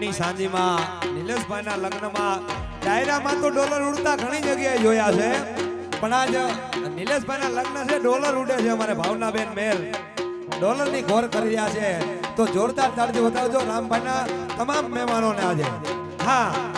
ની સાંજીમાં નિલેશભાઈ ના લગ્નમાં ડાયરામાં તો ડોલર ઉડતા ઘણી જગ્યાએ જોયા છે. પણ આજ નિલેશભાઈ ના લગ્ન છે, ડોલર ઉડે છે અમારે ભાવનાબેન મેલ. ડોલરની ઘોર કરી રહ્યા છે. તો જોરદાર તાળજી બતાવજો રામભાઈ ના તમામ મહેમાનોને આજે. હા.